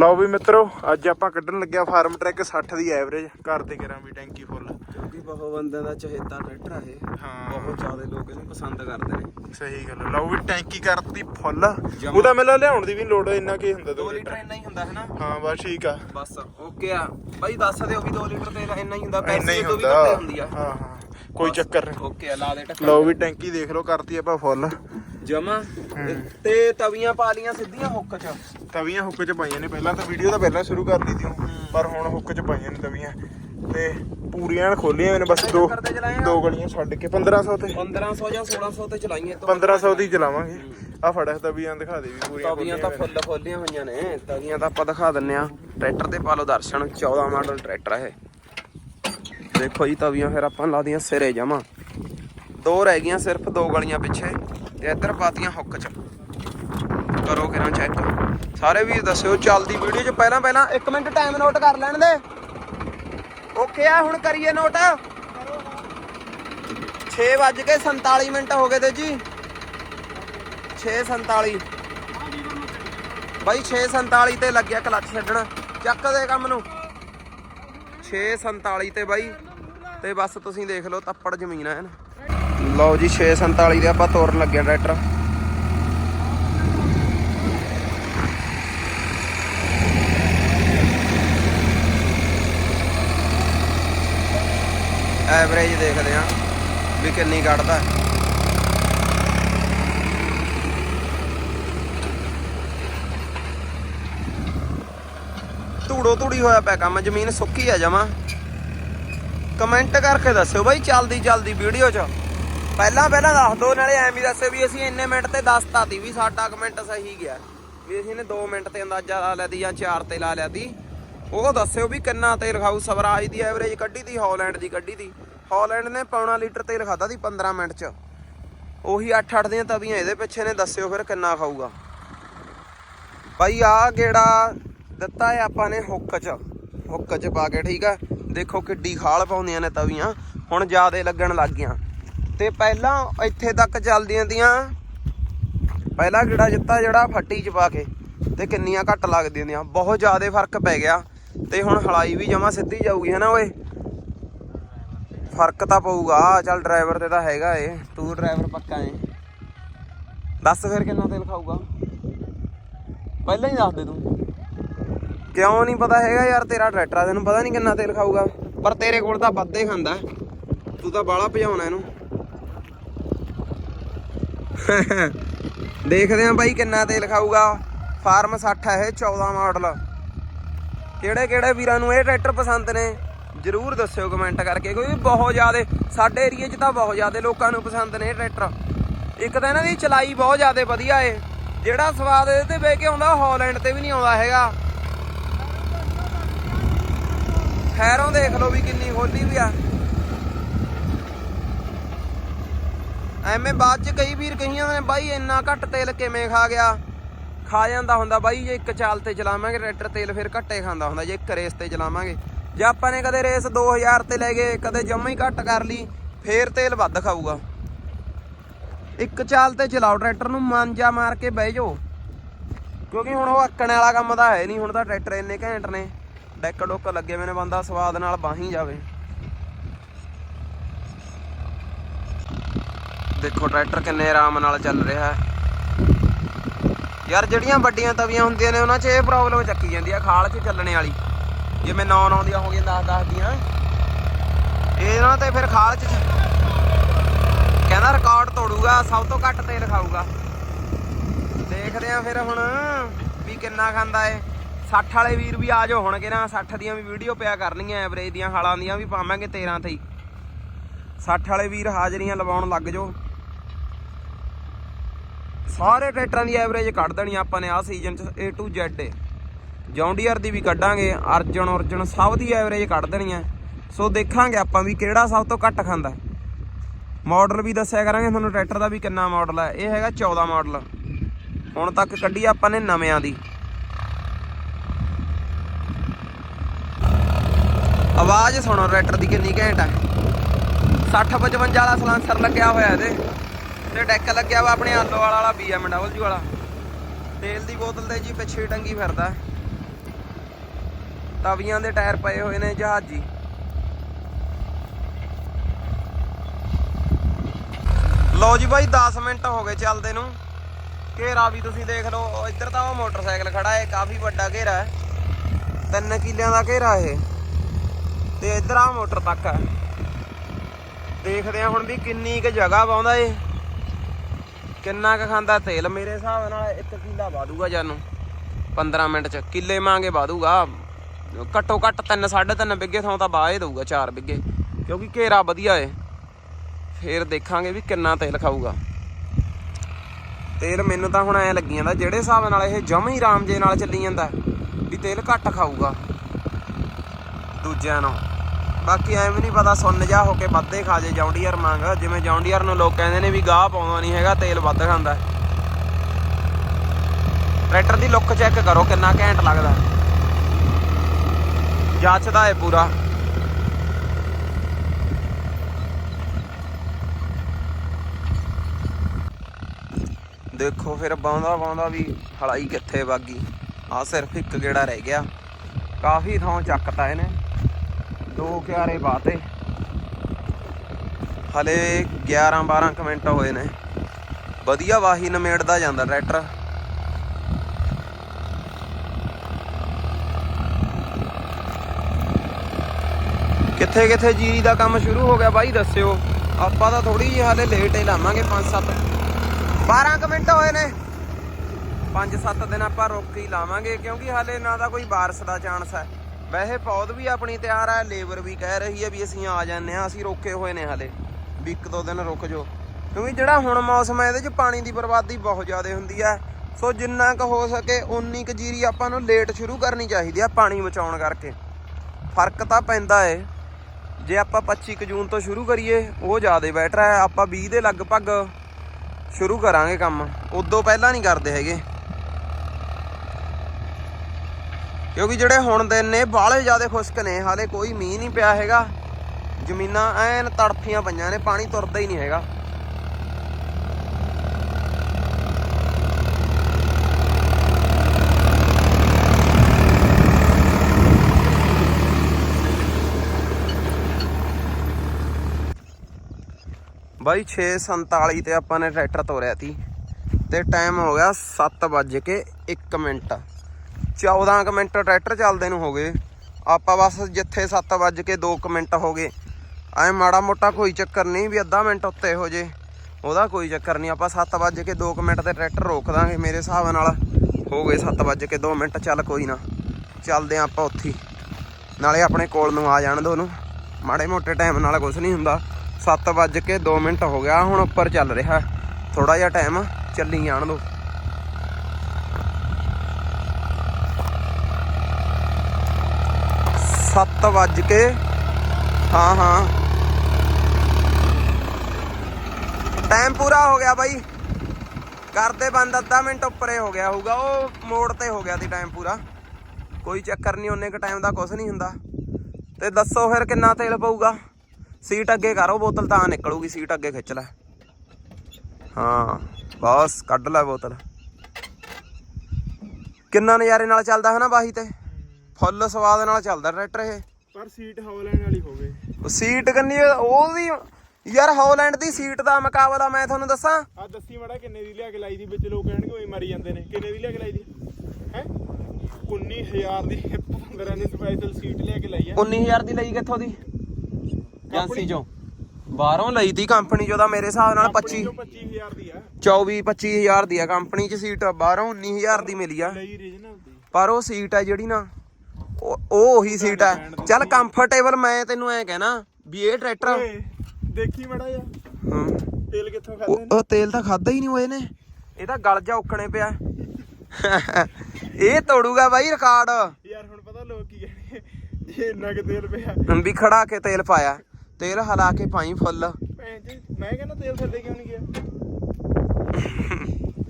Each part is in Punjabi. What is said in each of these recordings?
ਲਓ ਵੀ ਮਿੱਤਰੋ ਅੱਜ ਆਪਾਂ ਕੱਢਣ ਲੱਗਿਆ ਫਾਰਮ ਟਰੈਕ 60 ਦੀ ਐਵਰੇਜ ਕਰਦੇ ਕਰਾਂ ਵੀ ਟੈਂਕੀ ਫੁੱਲ ਕਿਉਂਕਿ ਬਹੁਤ ਬੰਦਿਆਂ ਦਾ ਚਹੇਤਾ ਟਰੈਕਟਰ ਆ ਇਹ। ਹਾਂ। ਬਹੁਤ ਜ਼ਿਆਦਾ ਲੋਕ ਇਹਨੂੰ ਪਸੰਦ ਕਰਦੇ ਨੇ। ਸਹੀ ਗੱਲ। ਲਓ ਵੀ ਟੈਂਕੀ ਕਰਤੀ ਫੁੱਲ। ਉਹਦਾ ਮੇਲਾ ਲਿਆਉਣ ਦੀ ਵੀ ਲੋੜ ਇੰਨਾ ਕੀ ਹੁੰਦਾ 2 ਦੋ ਲੀਟਰ ਇੰਨਾ ਹੀ ਹੁੰਦਾ ਹੈ ਨਾ ਹਾਂ ਬਸ ਠੀਕ ਆ। ਬਸ ਓਕੇ ਆ। ਬਾਈ ਦੱਸ ਦਿਓ ਵੀ 2 ਲੀਟਰ ਤੇਲ ਇੰਨਾ ਹੀ ਹੁੰਦਾ ਪੈਸੇ ਤੋਂ ਵੀ ਘੱਟੇ ਹੁੰਦੀ ਆ। ਹਾਂ ਹਾਂ। ਕੋਈ ਚੱਕਰ ਨਹੀਂ। ਓਕੇ ਲਾ ਦੇ ਟੱਕਰ। ਲਓ ਵੀ ਟੈਂਕੀ ਦੇਖ ਲਓ ਕਰਤੀ ਆਪਾਂ ਫੁੱਲ ਜਮਾ। ਤੇ ਤਵੀਆਂ ਪਾ ਲੀਆਂ ਸਿੱਧੀਆਂ ਹੁੱਕ ਚ। ਤਵੀਆਂ ਹੁੱਕ ਚ ਪਾਈਆਂ ਨੇ। ਪਹਿਲਾਂ ਤਾਂ ਵੀਡੀਓ ਤਾਂ ਪਹਿਲਾਂ ਸ਼ੁਰੂ ਕਰ ਲਈ ਤੀ ਪਰ ਹੁਣ ਹੁੱਕ ਚ ਪਾਈਆਂ ਨੇ ਤਵੀਆਂ ਤੇ ਪੂਰੀਆਂ ਖੋਲੀਆਂ ਨੇ ਬਸ ਦੋ? ਦੋ ਗਲੀਆਂ ਛੱਡ ਕੇ 1500 ਤੇ। 1500 ਜਾਂ 1600 ਤੇ ਚਲਾਈਆਂ ਤੋਂ। 1500 ਦੀ ਚਲਾਵਾਂਗੇ। ਆ ਫੜਿਆ ਤਵੀਆਂ ਦਿਖਾ ਦੇ ਵੀ ਪੂਰੀਆਂ ਤਵੀਆਂ ਤਾਂ ਫੁੱਲ ਖੋਲੀਆਂ ਹੋਈਆਂ ਨੇ ਤਵੀਆਂ ਤਾਂ ਆਪਾਂ ਦਿਖਾ ਦਿੰਨੇ ਆ। ਟਰੈਕਟਰ ਤੇ ਪਾ ਲਓ ਦਰਸ਼ਨ 14 ਮਾਡਲ ਟਰੈਕਟਰ ਇਹ। ਦੇਖੋ ਜੀ ਤਵੀਆਂ ਫਿਰ ਆਪਾਂ ਲਾ ਦੀਆਂ ਸਿਰੇ ਜਮਾ। ਦੋ ਰਹਿ ਗਈਆਂ ਸਿਰਫ ਦੋ ਗਲੀਆਂ ਪਿੱਛੇ ਤੇ ਇੱਧਰ ਪਾਤੀਆਂ ਹੁੱਕ ਚ। ਕਰੋ ਕਿਰਾਂ ਚੈੱਕ ਸਾਰੇ ਵੀਰ ਦੱਸਿਓ, ਚੱਲਦੀ ਵੀਡੀਓ ਚ ਪਹਿਲਾਂ ਪਹਿਲਾਂ 1 ਮਿੰਟ ਟਾਈਮ ਨੋਟ ਕਰ ਲੈਣ ਦੇ। ਓਕੇ ਆ ਹੁਣ ਕਰੀਏ ਨੋਟ 6 ਵੱਜ ਕੇ 47 ਮਿੰਟ ਹੋ ਗਏ ਤੇ ਜੀ। 6:47 ਬਾਈ 6:47 ਤੇ ਲੱਗਿਆ ਕਲੱਚ ਛੱਡਣ। ਚੱਕ ਦੇ ਕੰਮ ਨੂੰ। 6:47 ਤੇ ਬਾਈ। ਤੇ ਬਸ ਤੁਸੀਂ ਦੇਖ ਲਓ, ਤੱਪੜ ਜ਼ਮੀਨ ਹੈ ਨਾ। ਲਓ ਜੀ 6:47 ਤੇ ਆਪਾਂ ਤੋਰਨ ਲੱਗਿਆ ਟਰੈਕਟਰ। ਐਵਰੇਜ ਦੇਖਦੇ ਆ ਵੀ ਕਿੰਨੀ ਕੱਢਦਾ। ਧੂੜੋ ਧੂੜੀ ਹੋਇਆ ਪਿਆ ਕੰਮ, ਜ਼ਮੀਨ ਸੁੱਕੀ ਆ ਜਮਾ। ਕਮੈਂਟ ਕਰਕੇ ਦੱਸਿਓ ਬਾਈ, ਚੱਲਦੀ ਚੱਲਦੀ ਵੀਡੀਓ 'ਚ। ਪਹਿਲਾਂ ਪਹਿਲਾਂ ਦੱਸ ਦਿਓ, ਨਾਲੇ ਐਵੇਂ ਹੀ ਦੱਸਿਓ ਵੀ ਅਸੀਂ ਇੰਨੇ ਮਿੰਟ ਤੇ ਦੱਸਤਾ ਤੀ ਵੀ ਸਾਡਾ ਕਮੈਂਟ ਸਹੀ ਗਿਆ। ਵੀ ਅਸੀਂ ਨੇ 2 ਮਿੰਟ ਤੇ ਅੰਦਾਜ਼ਾ ਲਾ ਲਿਆ ਤੀ ਜਾਂ 4 ਤੇ ਲਾ ਲਿਆ ਤੀ। ਉਹ ਦੱਸਿਓ ਵੀ ਕਿੰਨਾ ਤੇਲ ਖਾਊ, ਸਵਰਾਜ ਦੀ ਐਵਰੇਜ ਕੱਢੀ ਤੀ, ਹਾਲੈਂਡ ਦੀ ਕੱਢੀ ਤੀ। ਹਾਲੈਂਡ ਨੇ ਪੌਣਾ ਲੀਟਰ ਤੇਲ ਖਾਦਾ ਤੀ 15 ਮਿੰਟ 'ਚ। ਉਹੀ 8-8 ਦੀਆਂ ਤਵੀਆਂ ਇਹਦੇ ਪਿੱਛੇ ਨੇ, ਦੱਸਿਓ ਫਿਰ ਕਿੰਨਾ ਖਾਊਗਾ। ਭਾਈ ਆ ਗੇੜਾ ਦਿੱਤਾ ਹੈ ਆਪਾਂ ਨੇ ਹੁੱਕ 'ਚ। ਹੁੱਕ 'ਚ ਪਾ ਕੇ, ਠੀਕ ਆ? ਦੇਖੋ ਕਿੱਡੀ ਖਾਲ ਪਾਉਂਦੀਆਂ ਨੇ ਤਵੀਆਂ। ਹੁਣ ਜਿਆਦੇ ਲੱਗਣ ਲੱਗ ਗਈਆਂ। ਤੇ ਪਹਿਲਾਂ ਇੱਥੇ ਤੱਕ ਚੱਲਦੀਆਂ ਦੀਆਂ ਪਹਿਲਾ ਗੇੜਾ ਦਿੱਤਾ ਜਿਹੜਾ ਫੱਟੀ 'ਚ ਪਾ ਕੇ। ਤੇ ਕਿੰਨੀਆਂ ਘੱਟ ਲੱਗਦੀਆਂ ਦੀਆਂ ਬਹੁਤ ਜ਼ਿਆਦਾ ਫ਼ਰਕ ਪੈ ਗਿਆ। ਤੇ ਹੁਣ ਹਲਾਈ ਵੀ ਜਮਾ ਸਿੱਧੀ ਜਾਊਗੀ, ਹਨਾ ਓਏ? ਫ਼ਰਕ ਤਾਂ ਪਊਗਾ। ਚੱਲ ਡਰਾਈਵਰ ਤੇ ਤਾਂ ਹੈਗਾ ਏ। ਤੂੰ ਡਰਾਈਵਰ ਪੱਕਾ ਏ। ਦੱਸ ਫਿਰ ਕਿੰਨਾ ਤੇਲ ਖਾਊਗਾ? ਪਹਿਲਾਂ ਹੀ ਦੱਸ ਦੇ ਤੂੰ। ਕਿਉਂ ਨਹੀਂ ਪਤਾ ਹੈਗਾ ਯਾਰ, ਤੇਰਾ ਟਰੈਕਟਰ ਆ, ਤੈਨੂੰ ਪਤਾ ਨਹੀਂ ਕਿੰਨਾ ਤੇਲ ਖਾਊਗਾ। ਪਰ ਤੇਰੇ ਕੋਲ ਤਾਂ ਵੱਧੇ ਖਾਂਦਾ। ਤੂੰ ਤਾਂ ਬਾਲਾ ਭਜਾਉਣਾ ਇਹਨੂੰ। ਦੇਖਦੇ ਆਂ ਬਾਈ ਕਿੰਨਾ ਤੇਲ ਖਾਊਗਾ। ਫਾਰਮ 60 ਹੈ ਇਹ 14 ਮਾਡਲ। ਕਿਹੜੇ ਕਿਹੜੇ ਵੀਰਾਂ ਨੂੰ ਇਹ ਟਰੈਕਟਰ ਪਸੰਦ ਨੇ? ਜਰੂਰ ਦੱਸਿਓ ਕਮੈਂਟ ਕਰਕੇ, ਕਿਉਂਕਿ ਬਹੁਤ ਜ਼ਿਆਦੇ, ਸਾਡੇ ਏਰੀਏ 'ਚ ਤਾਂ ਬਹੁਤ ਜ਼ਿਆਦੇ ਲੋਕਾਂ ਨੂੰ ਪਸੰਦ ਨੇ ਇਹ ਟਰੈਕਟਰ। ਇੱਕ ਤਾਂ ਇਹਨਾਂ ਦੀ ਚਲਾਈ ਬਹੁਤ ਜ਼ਿਆਦੇ ਵਧੀਆ ਏ। ਜਿਹੜਾ ਸਵਾਦ ਇਹਦੇ ਤੇ ਬਹਿ ਕੇ ਆਉਂਦਾ, ਹਾਲੈਂਡ ਤੇ ਵੀ ਨਹੀਂ ਆਉਂਦਾ ਹੈਗਾ। ਖੈਰੋਂ ਦੇਖ ਲਓ ਵੀ ਕਿੰਨੀ ਹੋਲੀ ਵੀ ਆ। ਐਵੇਂ ਬਾਅਦ ਚ ਕਈ ਵੀਰ ਕਹੀਆਂ ਨੇ, ਬਾਈ ਇੰਨਾ ਘੱਟ ਤੇਲ ਕਿਵੇਂ ਖਾ ਗਿਆ? ਖਾ ਜਾਂਦਾ ਹੁੰਦਾ ਬਾਈ, ਜੇ ਇੱਕ ਚਾਲ ਤੇ ਚਲਾਵਾਂਗੇ, ਟਰੈਕਟਰ ਤੇਲ ਫਿਰ ਘੱਟੇ ਖਾਂਦਾ ਹੁੰਦਾ, ਜੇ ਇੱਕ ਰੇਸ ਤੇ ਚਲਾਵਾਂਗੇ। ਜੇ ਆਪਾਂ ਨੇ ਕਦੇ ਰੇਸ 2000 ਤੇ ਲੈ ਗਏ ਕਦੇ ਜੰਮਾ ਹੀ ਘੱਟ ਕਰ ਲਈ, ਫੇਰ ਤੇਲ ਵੱਧ ਖਾਊਗਾ। ਇੱਕ ਚਾਲ ਤੇ ਚਲਾਓ, ਟਰੈਕਟਰ ਨੂੰ ਮਾਂਜਾ ਮਾਰ ਕੇ ਬਹਿ ਜਾਓ। ਕਿਉਂਕਿ ਹੁਣ ਉਹ ਅੱਕਣ ਵਾਲਾ ਕੰਮ ਤਾਂ ਹੈ ਨਹੀਂ, ਹੁਣ ਤਾਂ ਟਰੈਕਟਰ ਇੰਨੇ ਘੈਂਟ ਨੇ। ਡੈਕ ਡੁੱਕ ਲੱਗੇ ਹੋਏ ਬੰਦਾ ਸਵਾਦ ਨਾਲ ਬਾਹੀ ਜਾਵੇ। ਦੇਖੋ, ਟਰੈਕਟਰ ਕਿੰਨੇ ਆਰਾਮ ਨਾਲ ਚੱਲ ਰਿਹਾ ਹੈ। ਯਾਰ ਜਿਹੜੀਆਂ ਵੱਡੀਆਂ ਤਵੀਆਂ ਹੁੰਦੀਆਂ ਨੇ ਉਹਨਾਂ 'ਚ ਇਹ ਪ੍ਰੋਬਲਮ ਚੱਕੀ ਜਾਂਦੀ ਆ, ਖਾਲ 'ਚ ਚੱਲਣੇ ਵਾਲੀ। ਜਿਵੇਂ 9 9 ਦੀਆਂ ਹੋ ਗਈਆਂ 10 10 ਦੀਆਂ। ਇਹਨਾਂ ਤੇ ਫਿਰ ਖਾਲ 'ਚ ਕਹਿੰਦਾ ਰਿਕਾਰਡ ਤੋੜੂਗਾ, ਸਭ ਤੋਂ ਘੱਟ ਤੇਲ ਖਾਊਗਾ। ਦੇਖਦੇ ਆ ਫਿਰ ਹੁਣ ਵੀ ਕਿੰਨਾ ਖਾਂਦਾ ਏ 60 ਵਾਲੇ ਵੀਰ ਵੀ ਆ ਜਾਓ ਹੁਣ ਨਾ 60 ਦੀਆਂ ਵੀ ਵੀਡੀਓ ਪਿਆ ਕਰਨੀਆਂ ਐਵਰੇਜ ਦੀਆਂ ਹਾਲਾਂ ਦੀਆਂ ਵੀ ਪਾਵਾਂਗੇ 13 ਤੇ ਹੀ। 60 ਵਾਲੇ ਵੀਰ ਹਾਜ਼ਰੀਆਂ ਲਵਾਉਣ ਲੱਗ ਜਾਓ। ਸਾਰੇ ਟਰੈਕਟਰਾਂ ਦੀ ਐਵਰੇਜ ਕੱਢ ਦੇਣੀ ਆਪਾਂ ਨੇ, ਆਹ ਸੀਜ਼ਨ ਚ A to Z ਏ। ਜੌਂਡੀਅਰ ਦੀ ਵੀ ਕੱਢਾਂਗੇ, ਅਰਜਨ ਅਰਜਨ ਸਭ ਦੀ ਐਵਰੇਜ ਕੱਢ ਦੇਣੀ ਹੈ ਸੋ ਦੇਖਾਂਗੇ ਆਪਾਂ ਵੀ ਕਿਹੜਾ ਸਭ ਤੋਂ ਘੱਟ ਖਾਂਦਾ। ਮਾਡਲ ਵੀ ਦੱਸਿਆ ਕਰਾਂਗੇ, ਤੁਹਾਨੂੰ ਟਰੈਕਟਰ ਦਾ ਵੀ ਕਿੰਨਾ ਮਾਡਲ ਹੈ ਇਹ ਹੈਗਾ 14 ਮਾਡਲ ਹੁਣ ਤੱਕ ਕੱਢੀ ਆਪਾਂ ਨੇ ਨਵਿਆਂ ਦੀ। ਆਵਾਜ਼ ਸੁਣੋ ਟਰੈਕਟਰ ਦੀ ਕਿੰਨੀ ਘੈਂਟ ਹੈ 60 55 ਵਾਲਾ ਸਲਾਂਸਰ ਲੱਗਿਆ ਹੋਇਆ ਇਹਦੇ। ਤੇ ਡੈਕ ਲੱਗਿਆ ਵਾ ਆਪਣੇ ਆਲੋ ਵਾਲਾ ਵਾਲਾ BMW ਵਾਲਾ। ਤੇਲ ਦੀ ਬੋਤਲ ਤੇ ਜੀ ਪਿੱਛੇ ਟੰਗੀ ਫਿਰਦਾ। ਤਵੀਆਂ ਦੇ ਟਾਇਰ ਪਏ ਹੋਏ ਨੇ ਜਹਾਜ਼ੀ ਲਓ ਜੀ ਬਾਈ 10 ਮਿੰਟ ਹੋ ਗਏ ਚੱਲਦੇ ਨੂੰ। ਘੇਰਾ ਵੀ ਤੁਸੀਂ ਦੇਖ ਲਓ, ਇੱਧਰ ਤਾਂ ਉਹ ਮੋਟਰਸਾਈਕਲ ਖੜਾ ਹੈ ਕਾਫੀ ਵੱਡਾ ਘੇਰਾ ਹੈ ਤਿੰਨ ਕਿੱਲਿਆਂ ਦਾ ਘੇਰਾ ਇਹ। ਤੇ ਇੱਧਰ ਆ ਮੋਟਰ ਤੱਕ ਹੈ ਦੇਖਦੇ ਆ ਹੁਣ ਵੀ ਕਿੰਨੀ ਕੁ ਜਗ੍ਹਾ ਪਾਉਂਦਾ ਏ। ਕਿੰਨਾ ਕੁ ਖਾਂਦਾ ਤੇਲ ਮੇਰੇ ਹਿਸਾਬ ਨਾਲ ਇੱਕ ਕਿੱਲਾ ਵਾਦੂਗਾ ਜਾਨੂੰ। 15 ਮਿੰਟ ਚ। ਕਿੱਲੇ ਮੰਗੇ ਵਾਦੂਗਾ ਘੱਟੋ ਘੱਟ 3 3.5 ਬਿੱਗੇ ਥਾਂ ਤਾਂ ਬਾਹ ਹੀ ਦਊਗਾ 4 ਬਿੱਗੇ। ਕਿਉਂਕਿ ਘੇਰਾ ਵਧੀਆ ਏ। ਫੇਰ ਦੇਖਾਂਗੇ ਵੀ ਕਿੰਨਾ ਤੇਲ ਖਾਊਗਾ। ਤੇਲ ਮੈਨੂੰ ਤਾਂ ਹੁਣ ਐ ਲੱਗੀ ਜਾਂਦਾ, ਜਿਹੜੇ ਹਿਸਾਬ ਨਾਲ ਇਹ ਜਮਾ ਹੀ ਰਾਮ ਜੇ ਨਾਲ ਚੱਲੀ ਜਾਂਦਾ, ਵੀ ਤੇਲ ਘੱਟ ਖਾਊਗਾ। ਦੂਜਿਆਂ ਨੂੰ ਬਾਕੀ ਐਵੇਂ ਨਹੀਂ ਪਤਾ, ਸੁੰਨ ਜਾ ਹੋ ਕੇ ਵੱਧੇ ਖਾ ਜੇ ਜੌਂਡੀਅਰ ਮੰਗ ਜਿਵੇਂ ਜੌਂਡੀਅਰ ਨੂੰ ਲੋਕ ਕਹਿੰਦੇ ਨੇ ਵੀ ਗਾਹ ਪਾਉਂਦਾ ਨਹੀਂ ਹੈਗਾ, ਤੇਲ ਵੱਧ ਖਾਂਦਾ ਟਰੈਕਟਰ ਦੀ ਲੁੱਕ ਚੈੱਕ ਕਰੋ, ਕਿੰਨਾ ਘੈਂਟ ਲੱਗਦਾ ਜੱਚਦਾ ਹੈ ਪੂਰਾ। ਦੇਖੋ ਫਿਰ ਬਾਉਂਦਾ ਬਾਉਂਦਾ ਵੀ ਹਲਾਈ ਕਿੱਥੇ ਵਾਗੀ ਆ ਸਿਰਫ ਇੱਕ ਗੇੜਾ ਰਹਿ ਗਿਆ। ਕਾਫੀ ਥਾਂ ਚੱਕਤਾ ਇਹਨੇ। ਦੋ ਕਿਆਰੇ ਬਾਤੇ ਹਲੇ 11 12 ਕੁ ਮਿੰਟ ਹੋਏ ਨੇ। ਵਧੀਆ ਵਾਹੀ ਨਮੇੜਦਾ ਜਾਂਦਾ ਟਰੈਕਟਰ। ਕਿੱਥੇ ਕਿੱਥੇ ਜੀਰੀ ਦਾ ਕੰਮ ਸ਼ੁਰੂ ਹੋ ਗਿਆ ਬਾਈ, ਦੱਸਿਓ। ਆਪਾਂ ਤਾਂ ਥੋੜੀ ਜਿਹੀ ਹਾਲੇ ਲੇਟ ਹੀ ਲਾਵਾਂਗੇ 5-7 12 ਕੁ ਮਿੰਟ ਹੋਏ ਨੇ। 5-7 ਦਿਨ ਆਪਾਂ ਰੁਕ ਕੇ ਹੀ ਲਾਵਾਂਗੇ, ਕਿਉਂਕਿ ਹਾਲੇ ਨਾ ਤਾਂ ਕੋਈ ਬਾਰਿਸ਼ ਦਾ ਚਾਂਸ ਹੈ। ਵੈਸੇ ਪੌਦ ਵੀ ਆਪਣੀ ਤਿਆਰ ਹੈ ਲੇਬਰ ਵੀ ਕਹਿ ਰਹੀ ਹੈ ਵੀ ਅਸੀਂ ਆ ਜਾਂਦੇ ਆ ਅਸੀਂ ਰੋਕੇ ਹੋਏ ਨੇ ਹਾਲੇ। ਵੀ ਇੱਕ ਦੋ ਦਿਨ ਰੁਕ ਜਾਓ। ਕਿਉਂਕਿ ਜਿਹੜਾ ਹੁਣ ਮੌਸਮ ਹੈ ਇਹਦੇ 'ਚ ਪਾਣੀ ਦੀ ਬਰਬਾਦੀ ਬਹੁਤ ਜ਼ਿਆਦਾ ਹੁੰਦੀ ਹੈ ਸੋ ਜਿੰਨਾ ਕੁ ਹੋ ਸਕੇ, ਉਨੀ ਕੁ ਜੀਰੀ ਆਪਾਂ ਨੂੰ ਲੇਟ ਸ਼ੁਰੂ ਕਰਨੀ ਚਾਹੀਦੀ ਆ ਪਾਣੀ ਬਚਾਉਣ ਕਰਕੇ। ਫ਼ਰਕ ਤਾਂ ਪੈਂਦਾ ਏ। ਜੇ ਆਪਾਂ 25 ਕੁ ਜੂਨ ਤੋਂ ਸ਼ੁਰੂ ਕਰੀਏ, ਉਹ ਜ਼ਿਆਦਾ ਬੈਟਰ ਹੈ ਆਪਾਂ 20 ਦੇ ਲਗਭਗ ਸ਼ੁਰੂ ਕਰਾਂਗੇ ਕੰਮ। ਉਦੋਂ ਪਹਿਲਾਂ ਨਹੀਂ ਕਰਦੇ ਹੈਗੇ। ਕਿਉਂਕਿ ਜਿਹੜੇ ਹੁਣ ਦਿਨ ਨੇ ਬਾਹਲੇ ਜ਼ਿਆਦਾ ਖੁਸ਼ਕ ਨੇ, ਹਾਲੇ ਕੋਈ ਮੀਂਹ ਨਹੀਂ ਪਿਆ ਹੈਗਾ। ਜ਼ਮੀਨਾਂ ਐਨ ਤੜਫੀਆਂ ਪਈਆਂ ਨੇ, ਪਾਣੀ ਤੁਰਦਾ ਹੀ ਨਹੀਂ ਹੈਗਾ। ਬਾਈ 6:47 ਤੇ ਆਪਾਂ ਨੇ ਟਰੈਕਟਰ ਤੋਰਿਆ ਸੀ ਤੇ ਟਾਈਮ ਹੋ ਗਿਆ 7 ਵੱਜ ਕੇ 1 ਮਿੰਟ। 14 ਕੁ ਮਿੰਟ ਟਰੈਕਟਰ ਚੱਲਦੇ ਨੂੰ ਹੋ ਗਏ। ਆਪਾਂ ਬਸ ਜਿੱਥੇ 7 ਵੱਜ ਕੇ 2 ਕੁ ਮਿੰਟ ਹੋ ਗਏ। ਐ ਮਾੜਾ ਮੋਟਾ ਕੋਈ ਚੱਕਰ ਨਹੀਂ ਵੀ ਅੱਧਾ ਮਿੰਟ ਉੱਤੇ ਹੋ ਜੇ। ਉਹਦਾ ਕੋਈ ਚੱਕਰ ਨਹੀਂ, ਆਪਾਂ 7 ਵੱਜ ਕੇ 2 ਕੁ ਮਿੰਟ ਤੇ ਟਰੈਕਟਰ ਰੋਕ ਦਾਂਗੇ ਮੇਰੇ ਹਿਸਾਬ ਨਾਲ। ਹੋ ਗਏ 7 ਵੱਜ ਕੇ 2 ਮਿੰਟ, ਚੱਲ ਕੋਈ ਨਾ। ਚੱਲਦੇ ਆਂ ਆਪਾਂ ਉੱਥੇ ਹੀ। ਨਾਲੇ ਆਪਣੇ ਕੋਲ ਨੂੰ ਆ ਜਾਣ ਦੋ ਉਹਨੂੰ। ਮਾੜੇ ਮੋਟੇ ਟਾਈਮ ਨਾਲ ਕੁਝ ਨਹੀਂ ਹੁੰਦਾ। 7 ਵੱਜ ਕੇ 2 ਮਿੰਟ ਹੋ ਗਿਆ, ਹੁਣ ਉੱਪਰ ਚੱਲ ਰਿਹਾ। ਥੋੜਾ ਜਿਹਾ ਟਾਈਮ, ਚੱਲੀ ਜਾਣ ਦੋ। ਸੱਤ ਵੱਜ ਕੇ, ਹਾਂ ਹਾਂ। ਟਾਈਮ ਪੂਰਾ ਹੋ ਗਿਆ ਬਾਈ। ਕਰਦੇ ਬੰਦ ਅੱਧਾ ਮਿੰਟ ਉੱਪਰੇ ਹੋ ਗਿਆ ਹੋਊਗਾ। ਉਹ ਮੋੜ ਤੇ ਹੋ ਗਿਆ ਸੀ ਟਾਈਮ ਪੂਰਾ। ਕੋਈ ਚੱਕਰ ਨਹੀਂ ਉਹਨੇ ਕ ਟਾਈਮ ਦਾ ਕੁਝ ਨਹੀਂ ਹੁੰਦਾ। ਤੇ ਦੱਸੋ ਫਿਰ ਕਿੰਨਾ ਤੇਲ ਪਊਗਾ? ਸੀਟ ਅੱਗੇ ਕਰੋ ਬੋਤਲ ਤਾਂ ਨਿਕਲੂਗੀ, ਸੀਟ ਅੱਗੇ ਖਿੱਚ ਲੈ। ਹਾਂ, ਬਸ, ਕੱਢ ਲੈ ਬੋਤਲ। ਕਿੰਨਾ ਨਜ਼ਾਰੇ ਨਾਲ ਚੱਲਦਾ ਹੈ ਨਾ ਬਾਹੀ ਤੇ? ਫੁੱਲ ਸਵਾਦ ਨਾਲ ਚੱਲਦਾ ਟਰੈਕਟਰ ਇਹ। ਪਰ ਸੀਟ ਹੌਲੈਂਡ ਵਾਲੀ ਹੋਵੇ। ਉਹ ਸੀਟ ਕੰਨੀ ਉਹਦੀ ਯਾਰ ਹਾਲੈਂਡ ਦੀ ਸੀਟ ਦਾ ਮੁਕਾਬਲਾ ਮੈਂ ਤੁਹਾਨੂੰ ਦੱਸਾਂ। ਆ ਦੱਸੀ ਮੜਾ ਕਿੰਨੇ ਦੀ ਲਿਆ ਕੇ ਲਾਈ ਦੀ ਵਿੱਚ ਲੋਕ ਕਹਿਣਗੇ ਉਹੀ ਮਾਰੀ ਜਾਂਦੇ ਨੇ। ਕਿੰਨੇ ਦੀ ਲਿਆ ਕੇ ਲਾਈ ਦੀ? ਹੈ? 19000 ਦੀ 15 ਦੀ ਸਪੈਸ਼ਲ ਸੀਟ ਲਿਆ ਕੇ ਲਾਈ ਆ। 19000 ਦੀ ਲਈ ਕਿੱਥੋਂ ਦੀ? ਏਜੰਸੀ ਚੋਂ। ਬਾਹਰੋਂ ਲਈ ਤੀ ਕੰਪਨੀ ਚੋਂ ਤਾਂ ਮੇਰੇ ਹਿਸਾਬ ਨਾਲ 25 25000 ਦੀ ਆ। 24 25000 ਦੀ ਆ। ਕੰਪਨੀ ਚ ਸੀਟ ਬਾਹਰੋਂ 19000 ਦੀ ਮਿਲੀ ਆ। ਲਈ ਰੀਜਨਲ ਦੀ। ਪਰ ਉਹ ਸੀਟ ਆ ਜਿਹੜੀ ਨਾ ਉਹ ਉਹ ਉਹੀ ਸੀਟ ਆ। ਚੱਲ ਕੰਫਰਟੇਬਲ ਮੈਂ ਤੈਨੂੰ ਐ ਕਹਿਣਾ ਵੀ ਇਹ ਟਰੈਕਟਰ ਓਏ ਦੇਖੀ ਮੜਾ ਜਾ ਹਾਂ। ਤੇਲ ਕਿੱਥੋਂ ਖਾਦੇ ਉਹ ਉਹ ਤੇਲ ਤਾਂ ਖਾਦਾ ਹੀ ਨਹੀਂ ਹੋਏ ਨੇ। ਇਹ ਤਾਂ ਗਲ ਜਾ ਉੱਕਣੇ ਪਿਆ। ਇਹ ਤੋੜੂਗਾ ਬਾਈ ਰਿਕਾਰਡ ਯਾਰ ਹੁਣ ਪਤਾ ਲੋਕ ਕੀ ਕਹਿੰਦੇ ਜੇ ਇੰਨਾ ਕਿ ਤੇਲ ਪਿਆ। ਵੀ ਖੜਾ ਕੇ ਤੇਲ ਪਾਇਆ। ਤੇਲ ਹਲਾ ਕੇ ਪਾਈ ਫੁੱਲ। ਭੈਣ ਜੀ ਮੈਂ ਕਹਿੰਦਾ ਤੇਲ ਥੱਲੇ ਕਿਉਂ ਨਹੀਂ ਗਿਆ?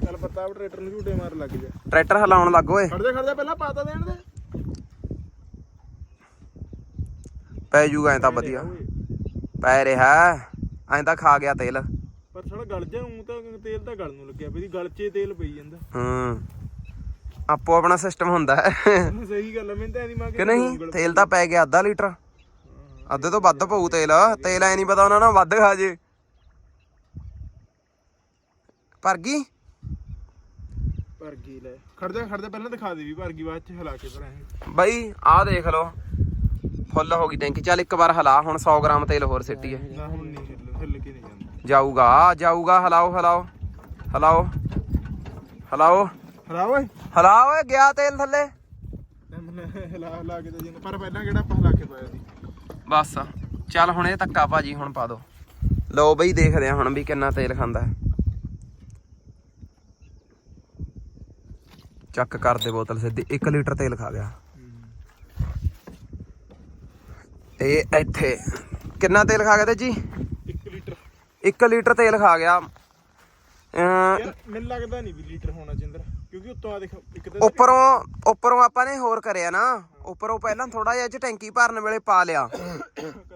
ਚੱਲ ਪਤਾ ਉਹ ਟਰੈਕਟਰ ਨੂੰ ਝੂਟੇ ਮਾਰ ਲੱਗ ਜਾ ਟਰੈਕਟਰ ਹਲਾਉਣ ਲੱਗ ਓਏ ਖੜਦੇ ਖੜਦੇ ਪਹਿਲਾਂ ਪਾਤਾ ਦੇਣ ਦੇ। ਪੈ ਜੂਗਾ ਐ ਤਾਂ ਵਧੀਆ। ਪੈ ਰਿਹਾ। ਐਂ ਤਾਂ ਖਾ ਗਿਆ ਤੇਲ। ਪਰ ਥੋੜਾ ਗਲ ਜਾ ਉਂ ਤਾਂ ਤੇਲ ਤਾਂ ਗਲ ਨੂੰ ਲੱਗਿਆ ਵੀ ਗਲ 'ਚ ਤੇਲ ਪਈ ਜਾਂਦਾ। ਹੂੰ। ਆਪੋ ਆਪਣਾ ਸਿਸਟਮ ਹੁੰਦਾ ਹੈ। ਸਹੀ ਗੱਲ ਤਾਂ ਐ ਨਹੀਂ ਮਾਂ ਕਿ ਨਹੀਂ ਤੇਲ ਤਾਂ ਪੈ ਗਿਆ ਅੱਧਾ ਲੀਟਰ। ਅੱਧੇ ਤੋਂ ਵੱਧ ਪਊ ਤੇਲ। ਤੇਲ ਐ ਨਹੀਂ ਪਤਾ ਉਹਨਾਂ ਨਾਲ ਵੱਧ ਖਾ ਜੇ। ਪਰ ਗਈ ਭਰ ਗਈ ਲੈ। ਖੜ ਜਾ ਖੜ ਜਾ ਪਹਿਲਾਂ ਦਿਖਾ ਦੇ ਵੀ ਭਰ ਗਈ ਬਾਅਦ ਚ ਹਿਲਾ ਕੇ ਭਰਾਂ ਬਈ ਆਹ ਦੇਖ ਲਓ। ਫੁੱਲ ਹੋ ਗਈ ਟੈਂਕੀ ਚੱਲ ਇੱਕ ਵਾਰ ਹਲਾ ਹੁਣ 100 ਗ੍ਰਾਮ ਤੇਲ ਹੋਰ ਸਿੱਟੀ ਹੈ ਨਾ ਹੁਣ ਨਹੀਂ ਹਿੱਲ ਹਿੱਲ ਕੇ ਨਹੀਂ ਜਾਂਦਾ। ਜਾਊਗਾ ਜਾਊਗਾ ਹਲਾਓ ਹਲਾਓ ਹਲਾਓ ਹਲਾਓ। ਹਲਾ ਓਏ। ਹਲਾ ਓਏ ਗਿਆ ਤੇਲ ਥੱਲੇ। ਹਿਲਾ ਹਿਲਾ ਕੇ ਤਾਂ ਜਿੰਨ ਪਰ ਪਹਿਲਾਂ ਕਿਹੜਾ ਆਪਾਂ ਹਿਲਾ ਕੇ ਪਾਇਆ ਸੀ? ਬਸ ਚੱਲ ਹੁਣ ਇਹ ਧੱਕਾ ਭਾਜੀ ਹੁਣ ਪਾ ਦੋ। ਲਓ ਬਈ ਦੇਖਦੇ ਆ ਹੁਣ ਵੀ ਕਿੰਨਾ ਤੇਲ ਖਾਂਦਾ। ਹੈ ਚੱਕ ਕਰ ਦੇ ਬੋਤਲ ਸਿੱਧੀ 1 ਲੀਟਰ ਤੇਲ ਖਾ ਗਿਆ। ਇਹ ਇੱਥੇ ਕਿੰਨਾ ਤੇਲ ਖਾ ਗਿਆ ਤੇ ਜੀ? 1 ਲੀਟਰ। 1 ਲੀਟਰ ਤੇਲ ਖਾ ਗਿਆ। ਯਾਰ ਮੈਨੂੰ ਲੱਗਦਾ ਨਹੀਂ ਵੀ ਲੀਟਰ ਹੋਣਾ ਜਿੰਦਰ ਕਿਉਂਕਿ ਉੱਤੋਂ ਆ ਦੇਖ ਇੱਕ ਤਾਂ ਉੱਪਰੋਂ ਉੱਪਰੋਂ ਆਪਾਂ ਨੇ ਹੋਰ ਕਰਿਆ ਨਾ। ਉੱਪਰੋਂ ਪਹਿਲਾਂ ਥੋੜਾ ਜਿਹਾ ਇਹ 'ਚ ਟੈਂਕੀ ਭਰਨ ਵੇਲੇ ਪਾ ਲਿਆ।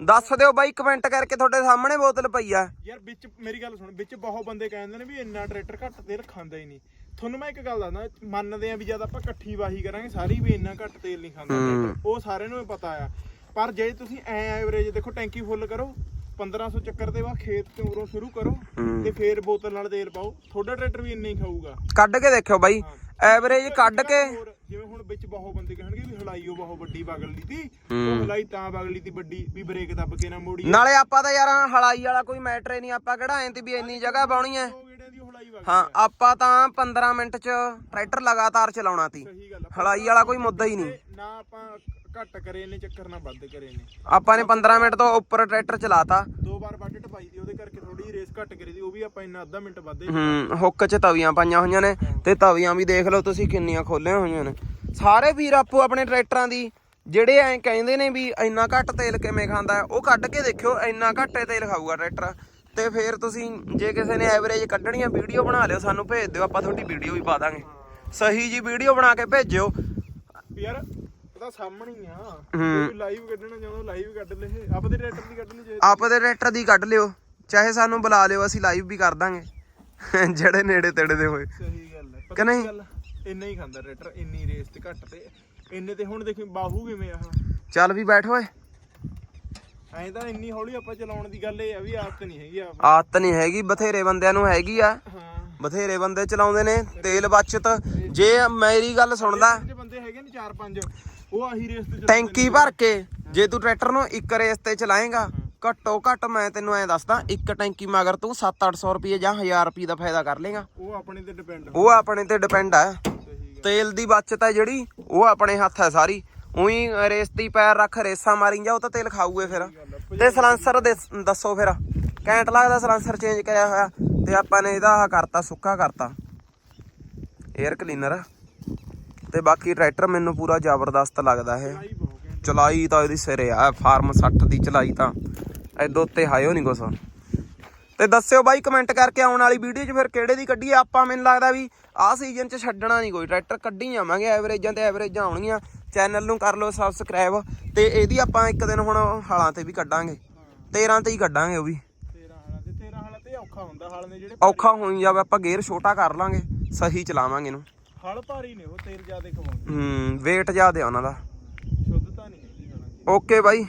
ਦੱਸ ਦਿਓ ਬਾਈ ਕਮੈਂਟ ਕਰਕੇ ਤੁਹਾਡੇ ਸਾਹਮਣੇ ਬੋਤਲ ਪਈ ਆ। ਯਾਰ ਵਿੱਚ ਮੇਰੀ ਗੱਲ ਸੁਣ ਵਿੱਚ ਬਹੁਤ ਬੰਦੇ ਕਹਿੰਦੇ ਨੇ ਵੀ ਇੰਨਾ ਟਰੈਕਟਰ ਘੱਟ ਤੇਲ ਖਾਂਦਾ ਹੀ ਨਹੀਂ। ਤੁਹਾਨੂੰ ਮੈਂ ਇੱਕ ਗੱਲ ਦੱਸਦਾ ਮੰਨਦੇ ਆ ਵੀ ਜਦ ਆਪਾਂ ਇਕੱਠੀ ਵਾਹੀ ਕਰਾਂਗੇ ਸਾਰੀ ਵੀ ਇੰਨਾ ਘੱਟ ਤੇਲ ਨਹੀਂ ਖਾਂਦਾ ਟਰੈਕਟਰ। ਉਹ ਸਾਰਿਆਂ ਨੂੰ ਹੀ ਪਤਾ ਆ। ਪਰ ਜੇ ਤੁਸੀਂ ਐ ਐਵਰੇਜ ਦੇਖੋ ਟੈਂਕੀ ਫੁੱਲ ਕਰੋ 1500 ਚੱਕਰ ਦੇ ਬਾਅਦ ਖੇਤ ਤੋਂ ਉਰੋਂ ਸ਼ੁਰੂ ਕਰੋ ਤੇ ਫੇਰ ਬੋਤਲ ਨਾਲ ਤੇਲ ਪਾਓ। ਤੁਹਾਡਾ ਟਰੈਕਟਰ ਵੀ ਇੰਨਾ ਹੀ ਖਾਊਗਾ। ਕੱਢ ਕੇ ਦੇਖਿਓ ਬਾਈ। ਐਵਰੇਜ ਕੱਢ ਕੇ। ਜਿਵੇਂ ਹੁਣ ਵਿੱਚ ਬਹੁਤ ਬੰਦੇ ਕਹਿਣਗੇ ਵੀ ਹਲਾਈ ਉਹ ਬਹੁਤ ਵੱਡੀ ਵਗਲ ਲਈ ਤੀ ਉਹ ਹਲਾਈ ਤਾਂ ਵਗਲ ਲਈ ਤੀ ਵੱਡੀ ਵੀ ਬ੍ਰੇਕ ਦੱਬ ਕੇ ਨਾ ਮੋੜੀ ਨਾਲੇ ਆਪਾਂ ਤਾਂ ਯਾਰ ਹਲਾਈ ਵਾਲਾ ਕੋਈ ਮੈਟਰ ਹੀ ਨਹੀਂ ਆਪਾਂ ਕਿਹੜਾ ਐਂ ਤੇ ਵੀ ਇੰਨੀ ਜਗ੍ਹਾ ਪਾਉਣੀ ਐ ਹਾਂ ਆਪਾਂ ਤਾਂ 15 ਮਿੰਟ ਚ ਟਰੈਕਟਰ ਲਗਾਤਾਰ ਚਲਾਉਣਾ ਤੀ। ਹਲਾਈ ਵਾਲਾ ਕੋਈ ਮੁੱਦਾ ਹੀ ਨਹੀਂ। ਤੇ ਨਾ ਆਪਾਂ ਘੱਟ ਕਰੇ ਨੇ ਚੱਕਰ ਨਾ ਵੱਧ ਕਰੇ ਨੇ। ਆਪਾਂ ਨੇ 15 ਮਿੰਟ ਤੋਂ ਉੱਪਰ ਟਰੈਕਟਰ ਚਲਾਤਾ। ਦੋ ਵਾਰ ਵੱਢ ਟਪਾਈ ਦੀ ਉਹਦੇ ਕਰਕੇ ਥੋੜੀ ਰੇਸ ਘੱਟ ਕਰੀ ਦੀ ਉਹ ਵੀ ਆਪਾਂ ਇੰਨਾ ਅੱਧਾ ਮਿੰਟ ਵੱਧੇ ਹੂੰ ਹੁੱਕ 'ਚ ਤਵੀਆਂ ਪਾਈਆਂ ਹੋਈਆਂ ਨੇ ਤੇ ਤਵੀਆਂ ਵੀ ਦੇਖ ਲਓ ਤੁਸੀਂ ਕਿੰਨੀਆਂ ਖੋਲੀਆਂ ਹੋਈਆਂ ਨੇ। ਸਾਰੇ ਵੀਰ ਆਪੋ ਆਪਣੇ ਟਰੈਕਟਰਾਂ ਦੀ ਜਿਹੜੇ ਐਂ ਕਹਿੰਦੇ ਨੇ ਵੀ ਇੰਨਾ ਘੱਟ ਤੇਲ ਕਿਵੇਂ ਖਾਂਦਾ ਉਹ ਕੱਢ ਕੇ ਦੇਖਿਓ ਇੰਨਾ ਘੱਟੇ ਤੇਲ ਖਾਊਗਾ ਟਰੈਕਟਰ। ਤੇ ਫਿਰ ਤੁਸੀਂ ਜੇ ਕਿਸੇ ਨੇ ਐਵਰੇਜ ਕੱਢਣੀ ਆ ਵੀਡੀਓ ਬਣਾ ਲਿਓ ਸਾਨੂੰ ਭੇਜ ਦਿਓ ਆਪਾਂ ਤੁਹਾਡੀ ਵੀਡੀਓ ਵੀ ਪਾ ਦਾਂਗੇ। ਸਹੀ ਜੀ ਵੀਡੀਓ ਬਣਾ ਕੇ ਭੇਜਿਓ। ਯਾਰ ਉਹਦਾ ਸਾਹਮਣੇ ਹੀ ਆ। ਹੂੰ। ਕੋਈ ਲਾਈਵ ਕੱਢਣਾ ਚਾਹੁੰਦਾ ਲਾਈਵ ਕੱਢ ਲੈ। ਆਪਦੇ ਟਰੈਕਟਰ ਦੀ ਕੱਢ ਲਈ ਜੇ। ਆਪਦੇ ਟਰੈਕਟਰ ਦੀ ਕੱਢ ਲਿਓ। ਚਾਹੇ ਸਾਨੂੰ ਬੁਲਾ ਲਿਓ ਅਸੀਂ ਲਾਈਵ ਵੀ ਕਰ ਦਾਂਗੇ। ਜਿਹੜੇ ਨੇੜੇ ਤੇੜੇ ਦੇ ਹੋਏ। ਸਹੀ ਗੱਲ ਹੈ। ਕਿ ਨਹੀਂ? ਇੰਨਾ ਹੀ ਖਾਂਦਾ ਟਰੈਕਟਰ ਇੰਨੀ ਰੇਸ ਤੇ ਘੱਟ ਤੇ। ਇੰਨੇ ਤੇ ਹੁਣ ਦੇਖੀ ਬਾਹੂ ਕਿਵੇਂ ਆ ਚੱਲ ਵੀ ਬੈਠ ਓਏ। ਐਂ ਤਾਂ ਇੰਨੀ ਹੌਲੀ ਆਪਾਂ ਚਲਾਉਣ ਦੀ ਗੱਲ ਇਹ ਆ ਵੀ ਆਦਤ ਨਹੀਂ ਹੈਗੀ ਆਪ ਆਦਤ ਨਹੀਂ ਹੈਗੀ ਬਥੇਰੇ ਬੰਦਿਆਂ ਨੂੰ ਹੈਗੀ ਆ। ਬਥੇਰੇ ਬੰਦੇ ਚਲਾਉਂਦੇ ਨੇ ਤੇਲ ਬਚਤ। ਜੇ ਮੇਰੀ ਗੱਲ ਸੁਣਦਾ। ਬੰਦੇ ਹੈਗੇ ਨੇ 4-5 ਉਹ ਆਹੀ ਰੇਸ ਤੇ ਚਲਾਉਂਦੇ ਟੈਂਕੀ ਭਰ ਕੇ ਜੇ ਤੂੰ ਟਰੈਕਟਰ ਨੂੰ ਇੱਕ ਰੇਸ ਤੇ ਚਲਾਏਗਾ ਘੱਟੋ ਘੱਟ ਮੈਂ ਤੈਨੂੰ ਐਂ ਦੱਸਦਾ ਇੱਕ ਟੈਂਕੀ ਮਗਰ ਤੂੰ 7-800 ਰੁਪਏ ਜਾਂ 1000 ਰੁਪਏ ਦਾ ਫਾਇਦਾ ਕਰ ਲੇਗਾ ਉਹ ਆਪਣੇ ਤੇ ਡਿਪੈਂਡ ਉਹ ਆਪਣੇ ਤੇ ਡਿਪੈਂਡ ਗੱਲ। ਤੇਲ ਦੀ ਬਚਤ ਹੈ ਜਿਹੜੀ ਉਹ ਆਪਣੇ ਹੱਥ ਹੈ ਸਾਰੀ। ਉਹੀ ਰੇਸ ਤੇ ਹੀ ਪੈਰ ਰੱਖ ਰੇਸਾਂ ਮਾਰੀ ਜਾ ਉਹ ਤਾਂ ਤੇਲ ਖਾਊਗੇ ਫਿਰ। ਤੇ ਸਲਾਂਸਰ ਦੇ ਦੱਸੋ ਫਿਰ। ਕੈਂਟ ਲੱਗਦਾ ਸਲਾਂਸਰ ਚੇਂਜ ਕਰਿਆ ਹੋਇਆ। ਤੇ ਆਪਾਂ ਨੇ ਇਹਦਾ ਆਹ ਕਰਤਾ ਸੁੱਕਾ ਕਰਤਾ। 에ਅਰ ਕਲੀਨਰ ਤੇ ਬਾਕੀ ਟਰੈਕਟਰ ਮੈਨੂੰ ਪੂਰਾ ਜ਼ਬਰਦਸਤ ਲੱਗਦਾ ਇਹ। ਚਲਾਈ ਤਾਂ ਇਹਦੀ ਸਿਰੇ ਆ ਫਾਰਮ 60 ਦੀ ਚਲਾਈ ਤਾਂ। ਐਦੋਂ ਉੱਤੇ ਹਾਇਓ ਨਹੀਂ ਕੁਛ। ਤੇ ਦੱਸਿਓ ਬਾਈ ਕਮੈਂਟ ਕਰਕੇ ਆਉਣ ਵਾਲੀ ਵੀਡੀਓ 'ਚ ਫਿਰ ਕਿਹੜੇ ਦੀ ਕੱਢੀਏ ਆਪਾਂ ਮੈਨੂੰ ਲੱਗਦਾ ਵੀ ਆਹ ਸੀਜ਼ਨ 'ਚ ਛੱਡਣਾ ਨਹੀਂ ਕੋਈ। ਟਰੈਕਟਰ ਕੱਢੀ ਜਾਵਾਂਗੇ ਐਵਰੇਜਾਂ ਤੇ ਐਵਰੇਜਾਂ ਆਉਣਗੀਆਂ। ਚੈਨਲ ਨੂੰ ਕਰ ਲਓ ਸਬਸਕ੍ਰਾਈਬ ਤੇ ਇਹਦੀ ਆਪਾਂ ਇੱਕ ਦਿਨ ਹੁਣ ਹਾਲਾਂ ਤੇ ਵੀ ਕੱਢਾਂਗੇ। 13 ਤੇ ਹੀ ਕੱਢਾਂਗੇ ਉਹ ਵੀ। 13 ਹਾਲਾ ਤੇ 13 ਹਾਲਾ ਤੇ ਔਖਾ ਹੁੰਦਾ ਹਲ ਨੇ ਜਿਹੜੇ ਔਖਾ ਹੋਈ ਜਾਵੇ ਆਪਾਂ ਗੇਅਰ ਛੋਟਾ ਕਰ ਲਾਂਗੇ। ਸਹੀ ਚਲਾਵਾਂਗੇ ਇਹਨੂੰ। ਹਲ ਭਾਰੀ ਨੇ ਉਹ ਤੇਲ ਜ਼ਿਆਦਾ ਖਵਾਉਂਦੇ। ਹੂੰ weight ਜ਼ਿਆਦਾ ਉਹਨਾਂ ਦਾ। ਸ਼ੁੱਧਤਾ ਨਹੀਂ ਹੈਗੀ ਓਕੇ ਬਾਈ।